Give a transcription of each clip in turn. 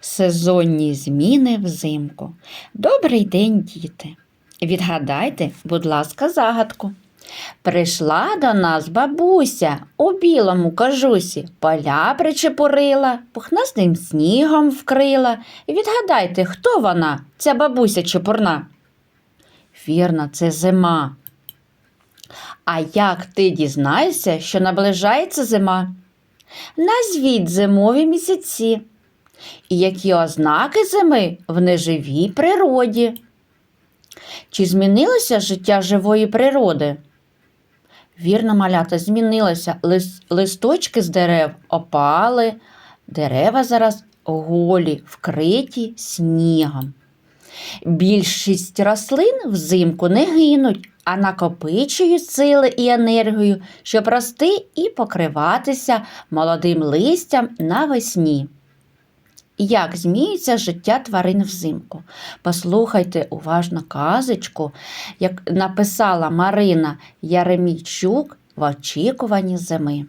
Сезонні зміни взимку. Добрий день, діти. Відгадайте, будь ласка, загадку. Прийшла до нас бабуся у білому кажусі, поля причепурила, пухнастим снігом вкрила. Відгадайте, хто вона, ця бабуся чепурна? Вірно, це зима. А як ти дізнаєшся, що наближається зима? Назвіть зимові місяці. І які ознаки зими в неживій природі? Чи змінилося життя живої природи? Вірно, малята, змінилося. Лис- листочки з дерев опали, дерева зараз голі, вкриті снігом. Більшість рослин взимку не гинуть, а накопичують сили і енергію, щоб рости і покриватися молодим листям навесні. Як змінюється життя тварин взимку? Послухайте уважно казочку, як написала Марина Яремійчук в очікуванні зими.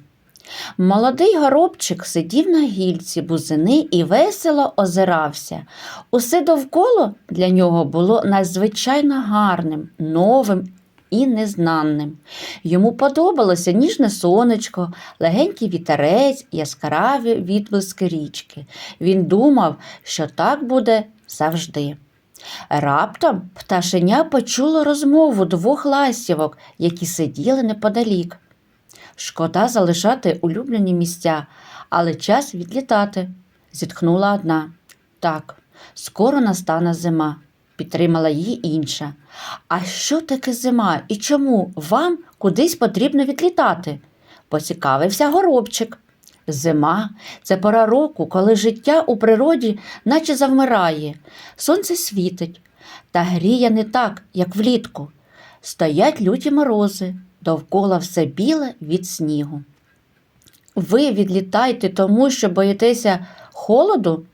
Молодий горобчик сидів на гільці бузини і весело озирався. Усе довкола для нього було надзвичайно гарним, новим і незнаним. Йому подобалося ніжне сонечко, легенький вітерець, яскраві відблиски річки. Він думав, що так буде завжди. Раптом пташеня почуло розмову двох ластівок, які сиділи неподалік. Шкода залишати улюблені місця, але час відлітати, зітхнула одна. Так, скоро настане зима, підтримала її інша. А що таке зима і чому вам кудись потрібно відлітати? поцікавився горобчик. Зима це пора року, коли життя у природі наче завмирає, сонце світить, та гріє не так, як влітку. Стоять люті морози, довкола все біле від снігу. Ви відлітаєте тому, що боїтеся холоду?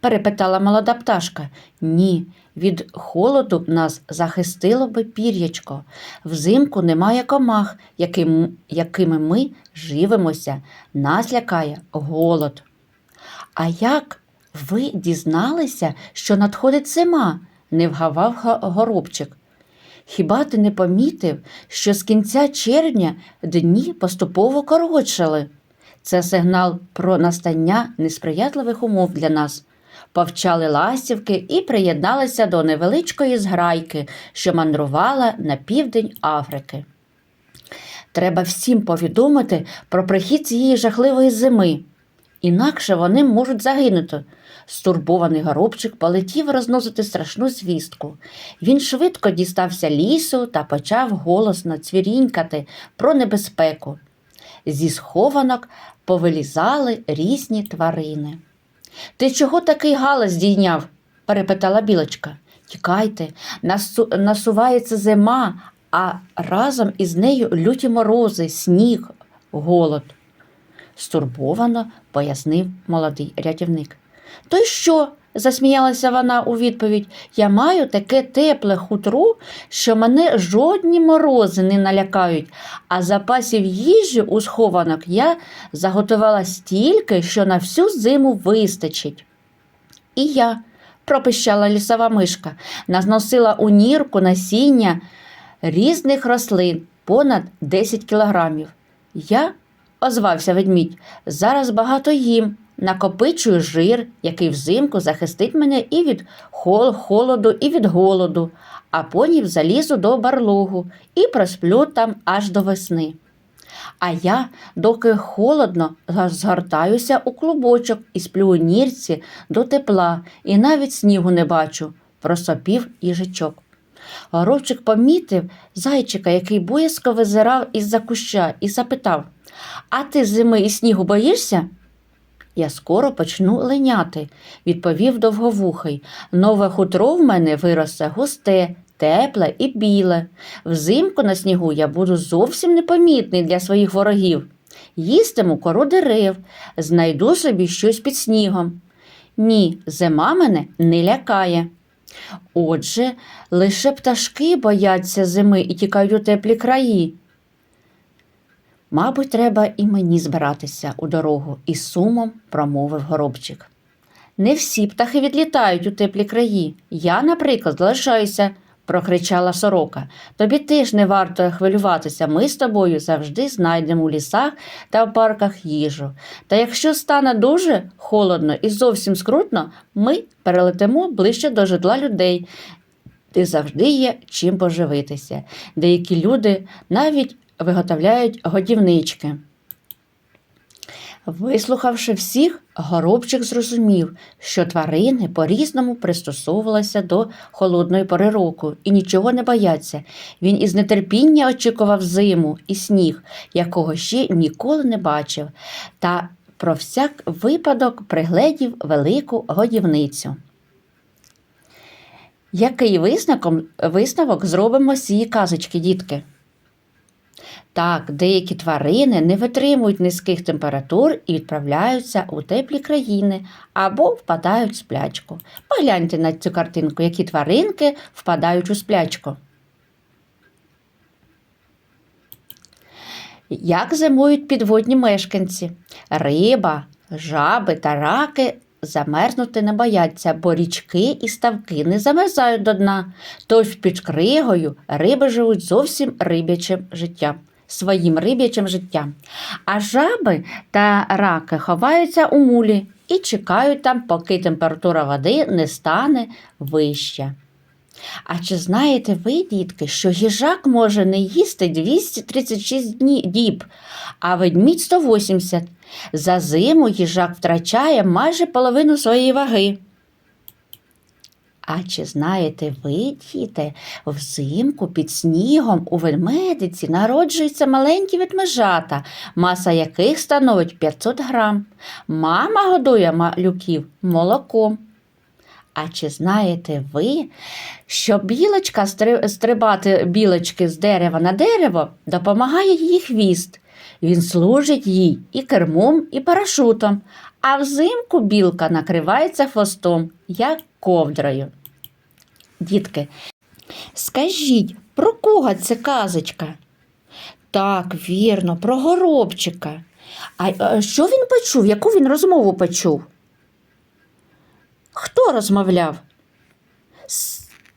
Перепитала молода пташка. Ні, від холоду нас захистило би пір'ячко. Взимку немає комах, яким, якими ми живемося. Нас лякає голод. А як ви дізналися, що надходить зима? не вгавав горобчик. Хіба ти не помітив, що з кінця червня дні поступово коротшали? Це сигнал про настання несприятливих умов для нас. Повчали ластівки і приєдналися до невеличкої зграйки, що мандрувала на південь Африки. Треба всім повідомити про прихід цієї жахливої зими, інакше вони можуть загинути. Стурбований горобчик полетів розносити страшну звістку. Він швидко дістався лісу та почав голосно цвірінькати про небезпеку. Зі схованок повилізали різні тварини. Ти чого такий галас здійняв? перепитала білочка. Тікайте, насу... насувається зима, а разом із нею люті морози, сніг, голод. Стурбовано пояснив молодий рятівник. То й що? засміялася вона у відповідь. Я маю таке тепле хутро, що мене жодні морози не налякають, а запасів їжі у схованок я заготувала стільки, що на всю зиму вистачить. І я, пропищала лісова мишка, назносила у нірку насіння різних рослин понад 10 кілограмів. Я, озвався ведмідь, зараз багато їм, накопичую жир, який взимку захистить мене і від холоду, і від голоду, а потім залізу до барлогу і просплю там аж до весни. А я, доки холодно, згортаюся у клубочок і сплю у нірці до тепла, і навіть снігу не бачу, просопів їжачок. Горобчик помітив зайчика, який боязко визирав із-за куща, і запитав А ти зими і снігу боїшся? Я скоро почну линяти, відповів довговухий. Нове хутро в мене виросте густе, тепле і біле. Взимку на снігу я буду зовсім непомітний для своїх ворогів. Їстиму кору дерев, знайду собі щось під снігом. Ні, зима мене не лякає. Отже, лише пташки бояться зими і тікають у теплі краї. Мабуть, треба і мені збиратися у дорогу, із сумом промовив горобчик. Не всі птахи відлітають у теплі краї. Я, наприклад, залишаюся, прокричала сорока. Тобі теж не варто хвилюватися. Ми з тобою завжди знайдемо у лісах та в парках їжу. Та якщо стане дуже холодно і зовсім скрутно, ми перелетимо ближче до житла людей, де завжди є чим поживитися. Деякі люди навіть виготовляють годівнички. Вислухавши всіх, горобчик зрозумів, що тварини по-різному пристосовувалися до холодної пори року і нічого не бояться. Він із нетерпіння очікував зиму і сніг, якого ще ніколи не бачив, та про всяк випадок пригледів велику годівницю. Який висновок, зробимо з цієї казочки, дітки? Так, деякі тварини не витримують низьких температур і відправляються у теплі країни або впадають в сплячку. Погляньте на цю картинку, які тваринки впадають у сплячку. Як зимують підводні мешканці? Риба, жаби та раки замерзнути не бояться, бо річки і ставки не замерзають до дна. Тож під кригою риби живуть зовсім рибячим життям, своїм рибячим життям. А жаби та раки ховаються у мулі і чекають там, поки температура води не стане вища. А чи знаєте ви, дітки, що їжак може не їсти 236 дні, діб, а ведмідь 180? За зиму їжак втрачає майже половину своєї ваги. А чи знаєте ви, діти, взимку під снігом у ведмедиці народжуються маленькі ведмежата, маса яких становить 500 грам. Мама годує малюків молоком. А чи знаєте ви, що білочка стрибати білочки з дерева на дерево допомагає її хвіст? Він служить їй і кермом, і парашутом, а взимку білка накривається хвостом, як ковдрою. Дітки, скажіть, про кого це казочка? Так, вірно, про горобчика. А е, що він почув? Яку він розмову почув? Розмовляв?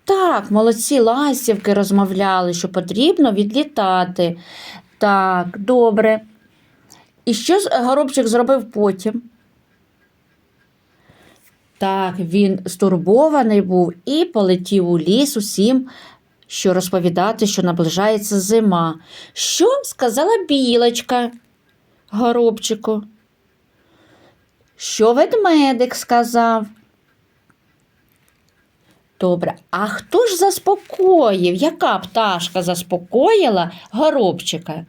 Так, молодці ластівки розмовляли, що потрібно відлітати. Так, добре. І що горобчик зробив потім? Так, він стурбований був і полетів у ліс усім, що розповідати, що наближається зима. Що сказала білочка горобчику? Що ведмедик сказав? Добре, а хто ж заспокоїв? Яка пташка заспокоїла горобчика?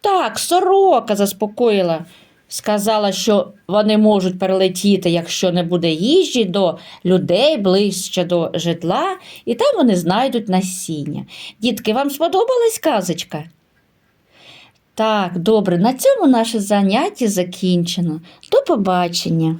Так, сорока заспокоїла. Сказала, що вони можуть перелетіти, якщо не буде їжі до людей ближче до житла, і там вони знайдуть насіння. Дітки, вам сподобалась казочка? Так, добре, на цьому наше заняття закінчено. До побачення.